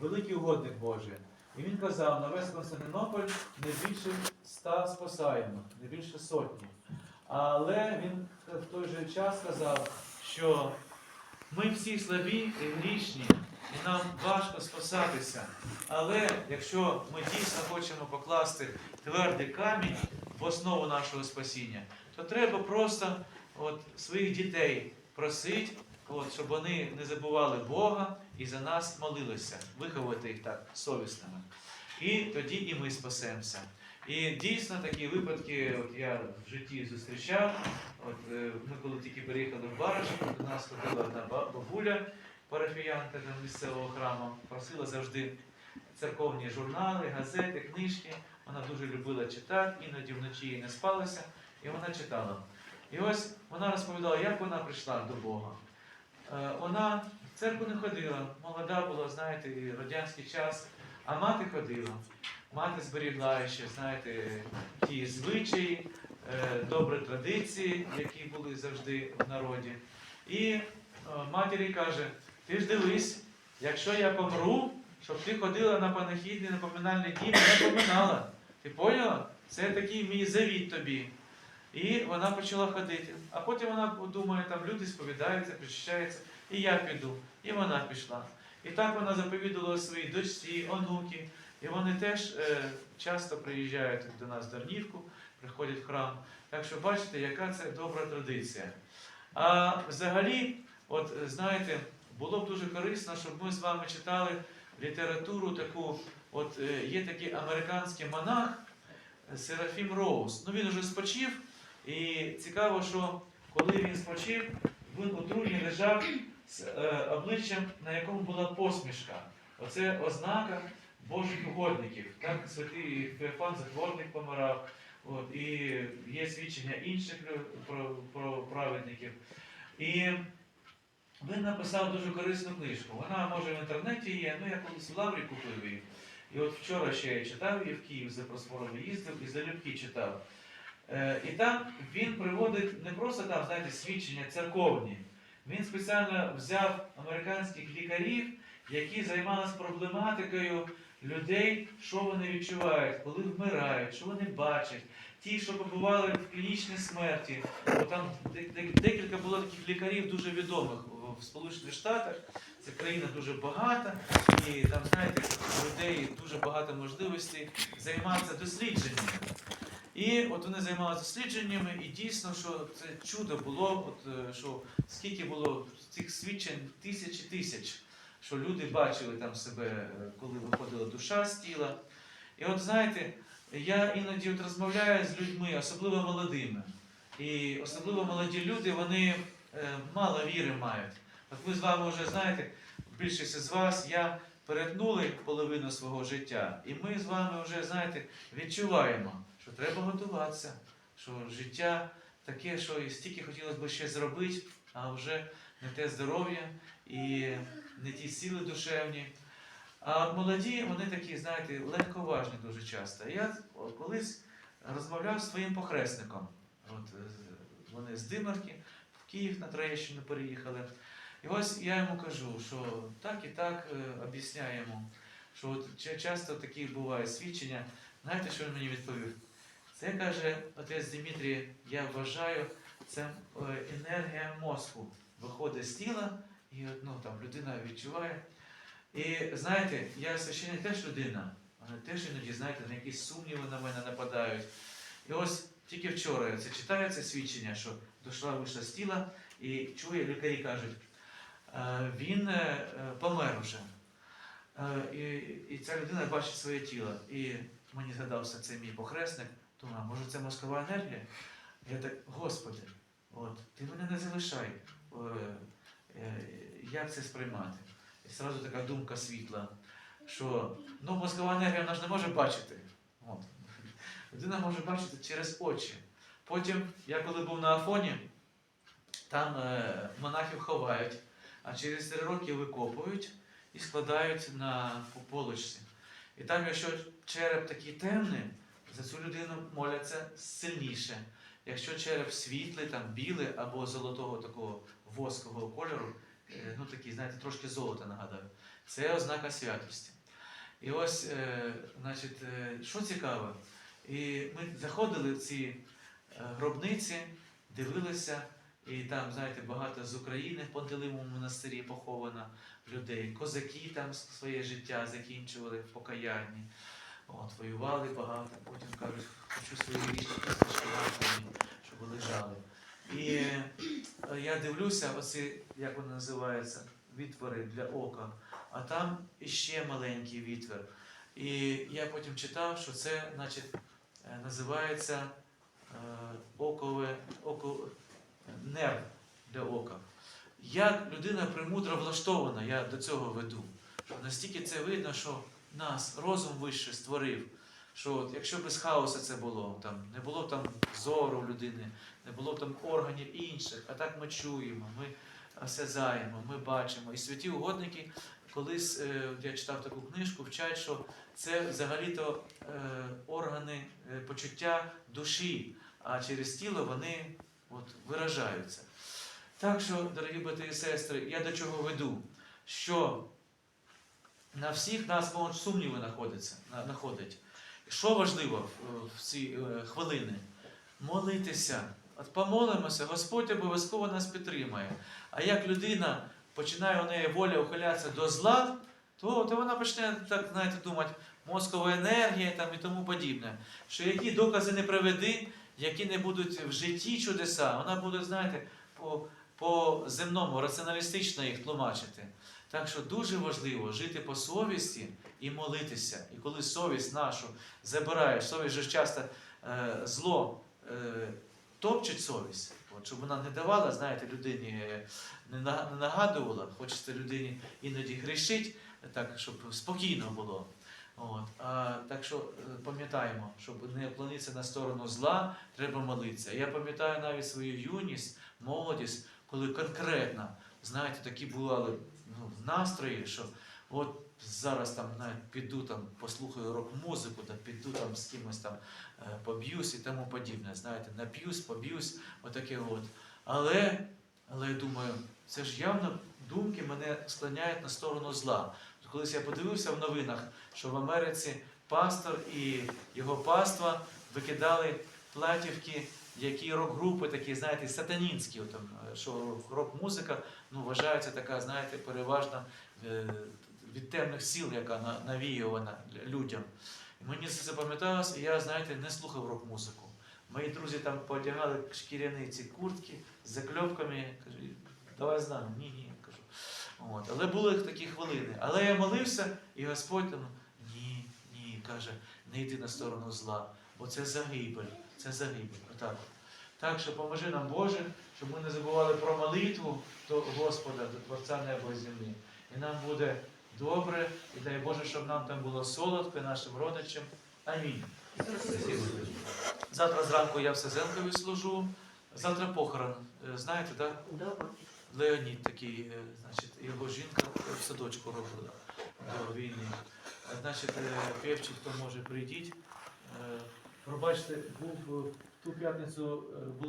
великий угодник Божий. І він казав, на весь Константинополь не більше ста спасаємо, не більше сотні. Але він в той же час сказав, що ми всі слабі і грішні, і нам важко спасатися. Але якщо ми дійсно хочемо покласти твердий камінь в основу нашого спасіння, то треба просто от, своїх дітей просити, от, щоб вони не забували Бога і за нас молилися, виховати їх так совісними. І тоді і ми спасемося. І дійсно такі випадки от я в житті зустрічав. От, е, ми коли тільки переїхали в Баришів, до нас ходила одна бабуля, парафіянка там місцевого храму, просила завжди церковні журнали, газети, книжки. Вона дуже любила читати, іноді вночі їй не спалося, і вона читала. І ось вона розповідала, як вона прийшла до Бога. Е, Вона церкву не ходила, молода була, знаєте, і радянський час, а мати ходила. Мати зберігла ще, знаєте, ті звичаї, е, добрі традиції, які були завжди в народі. І е, матері каже: ти ж дивись, якщо я помру, щоб ти ходила на панахідний, на поминальний дім, не поминала. Ти поняла? Це такий мій завіт тобі. І вона почала ходити. А потім вона думає, там люди сповідаються, причащаються, і я піду. І вона пішла. І так вона заповідувала своїй дочці, онуки. І вони теж е, часто приїжджають до нас в Дарнівку, приходять в храм. Так що бачите, яка це добра традиція. А взагалі, от знаєте, було б дуже корисно, щоб ми з вами читали літературу таку. От е, є такий американський монах е, Серафім Роуз. Ну він уже спочив, і цікаво, що коли він спочив, він у труні лежав з е, обличчям, на якому була посмішка. Оце ознака Божих угодників. Так святий Феофан Затворник помирав. От, і є свідчення інших про, про праведників. І він написав дуже корисну книжку. Вона може в інтернеті є, ну я колись в Лаврі купив її. І от вчора ще я читав її в Київ за Просфором їздив і залюбки читав. Е, і там він приводить не просто там, знаєте, свідчення церковні. Він спеціально взяв американських лікарів, які займалися проблематикою людей, що вони відчувають, коли вмирають, що вони бачать. Ті, що побували в клінічній смерті, Бо там де- де- декілька було таких лікарів дуже відомих в Сполучених Штатах. Це країна дуже багата, і там, знаєте, людей дуже багато можливостей займатися дослідженнями. І от вони займалися дослідженнями, і дійсно, що це чудо було, от, е, що скільки було цих свідчень тисячі тисяч, що люди бачили там себе, е, коли виходила душа з тіла. І от знаєте, я іноді от розмовляю з людьми, особливо молодими. І особливо молоді люди, вони е, мало віри мають. От ми з вами вже знаєте, більшість з вас, я перетнули половину свого життя, і ми з вами вже, знаєте, відчуваємо, що треба готуватися, що життя таке, що і стільки хотілося б ще зробити, а вже не те здоров'я і не ті сили душевні. А молоді, вони такі, знаєте, легковажні дуже часто. Я колись розмовляв з своїм похресником. От, е, вони з Димарки в Київ на Троєщину переїхали. І ось я йому кажу, що так і так е, об'ясняю йому, що от часто такі бувають свідчення. Знаєте, що він мені відповів? Це каже отець Дмитрій, я вважаю, це е, енергія мозку виходить з тіла, і ну, там людина відчуває. І знаєте, я священник теж людина, але теж іноді, знаєте, на якісь сумніви на мене нападають. І ось тільки вчора я це читаю це свідчення, що душа вийшла з тіла і чує, лікарі кажуть, «Е, він е, помер. Е, І, і ця людина бачить своє тіло. І мені згадався цей мій похресник, думаю, може це мозкова енергія? Я так, Господи, от, ти мене не залишай. Е, Як це сприймати? І зразу така думка світла, що ну, мозкова енергія вона ж не може бачити. От. Людина може бачити через очі. Потім, я коли був на Афоні, там е, монахів ховають, а через три роки викопують і складають на полочці. І там, якщо череп такий темний, за цю людину моляться сильніше. Якщо череп світлий, там білий або золотого такого воскового кольору, е, ну такий, знаєте, трошки золота нагадаю. Це ознака святості. І ось, е, значить, е, що цікаво, і ми заходили в ці е, гробниці, дивилися, і там, знаєте, багато з України в Пантелеймовому монастирі поховано людей. Козаки там своє життя закінчували в покаянні. От, воювали багато, потім кажуть, хочу свої річки щоб лежали. І е, я дивлюся, оці, як вони називаються, відтвори для ока, а там іще маленький відтвір. І я потім читав, що це, значить, е, називається е, окове, око, нерв для ока. Як людина премудро влаштована, я до цього веду. Що настільки це видно, що нас розум вище створив. Що от, якщо без хаосу це було, там, не було там зору людини, не було там органів інших, а так ми чуємо, ми осязаємо, ми бачимо. І святі угодники, колись е, я читав таку книжку, вчать, що це взагалі-то е, органи е, почуття душі, а через тіло вони от, виражаються. Так що, дорогі брати і сестри, я до чого веду? Що на всіх нас сумніви знаходить. Що важливо в, в ці е, хвилини? Молитися. От помолимося, Господь обов'язково нас підтримає. А як людина починає у неї воля ухилятися до зла, то, то вона почне так, знаєте, думати, мозкова енергія там, і тому подібне. Що які докази не приведи, які не будуть в житті чудеса, вона буде, знаєте, по, по земному, раціоналістично їх тлумачити. Так що дуже важливо жити по совісті і молитися. І коли совість нашу забираєш, совість же часто е, зло е, топчить совість, от, щоб вона не давала, знаєте, людині, е, не нагадувала, хочеться людині іноді грішить, так, щоб спокійно було. От. А, так що е, пам'ятаємо, щоб не вклонитися на сторону зла, треба молитися. Я пам'ятаю навіть свою юність, молодість, коли конкретно, знаєте, такі бували ну, настрої, що от зараз там навіть піду там, послухаю рок-музику, та піду там з кимось там е, поб'юсь і тому подібне. Знаєте, нап'юсь, поб'юсь, отаке от. Але, але я думаю, це ж явно думки мене склоняють на сторону зла. Колись я подивився в новинах, що в Америці пастор і його паства викидали платівки, які рок-групи такі, знаєте, сатанінські, там, е, що рок-музика ну, вважається така, знаєте, переважно е, від темних сил, яка навіювана людям. І мені це запам'яталось, і я, знаєте, не слухав рок-музику. Мої друзі там поодягали шкіряні ці куртки з закльопками. Кажу, давай з. Ні, ні, кажу. От. Але були такі хвилини. Але я молився, і Господь там, ні, ні, каже, не йди на сторону зла, бо це загибель, це загибель. Отак. Так що поможи нам, Боже, щоб ми не забували про молитву до Господа, до Творця неба і землі. І нам буде добре, і дай Боже, щоб нам там було солодко, і нашим родичам. Амінь. Завтра зранку я в Сезенкові служу. Завтра похорон. Е, Знаєте, так? Добре. Леонід такий, е, значить, його жінка в садочку робила до війни. Значить, е, хто може, прийдіть. Пробачте, був е, ту п'ятницю е, було